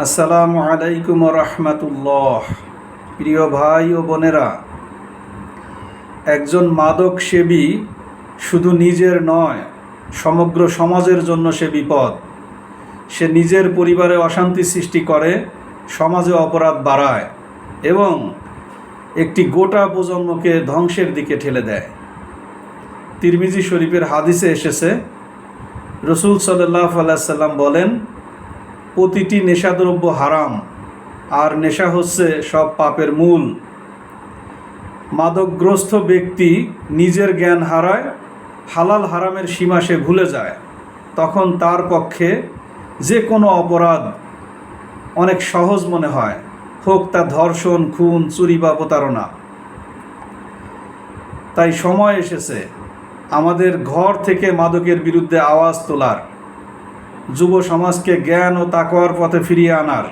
আসসালামু আলাইকুম রহমতুল্লাহ। প্রিয় ভাই ও বোনেরা, একজন মাদক সেবী শুধু নিজের নয়, সমগ্র সমাজের জন্য সে বিপদ। সে নিজের পরিবারে অশান্তি সৃষ্টি করে, সমাজে অপরাধ বাড়ায় এবং একটি গোটা প্রজন্মকে ধ্বংসের দিকে ঠেলে দেয়। তিরমিজি শরীফের হাদিসে এসেছে, রসুল সাল্লাহ আলাইসাল্লাম বলেন প্রতিটি নেশাদ্রব্য হারাম, আর নেশা হচ্ছে সব পাপের মূল। মাদকগ্রস্ত ব্যক্তি নিজের জ্ঞান হারায়, হালাল হারামের সীমা সে ভুলে যায়। তখন তার পক্ষে যে কোনো অপরাধ অনেক সহজ মনে হয়, হোক তা ধর্ষণ, খুন, চুরি বা প্রতারণা। তাই সময় এসেছে, আমাদের ঘর থেকে মাদকের বিরুদ্ধে আওয়াজ তোলার। যুব সমাজকে জ্ঞান ও তাকওয়ার পথে ফিরিয়ে আনার।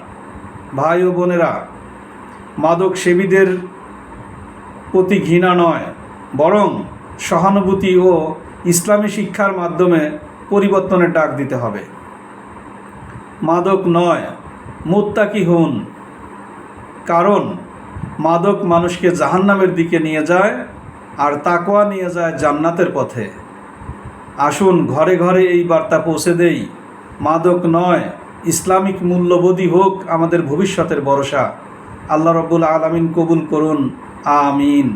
ভাই ও বোনেরা, মাদক সেবীদের প্রতি ঘৃণা নয়, বরং সহানুভূতি ও ইসলামী শিক্ষার মাধ্যমে পরিবর্তনের ডাক দিতে হবে। মাদক নয়, মুত্তাকি হন, কারণ মাদক মানুষকে জাহান্নামের দিকে নিয়ে যায় আর তাকোয়া নিয়ে যায় জান্নাতের পথে। আসুন ঘরে ঘরে এই বার্তা পৌঁছে দেই। মাদক নয় ইসলামিক মূল্যবোধই হোক আমাদের ভবিষ্যতের ভরসা। আল্লাহ রব্বুল আলমিন কবুল করুন। আমিন।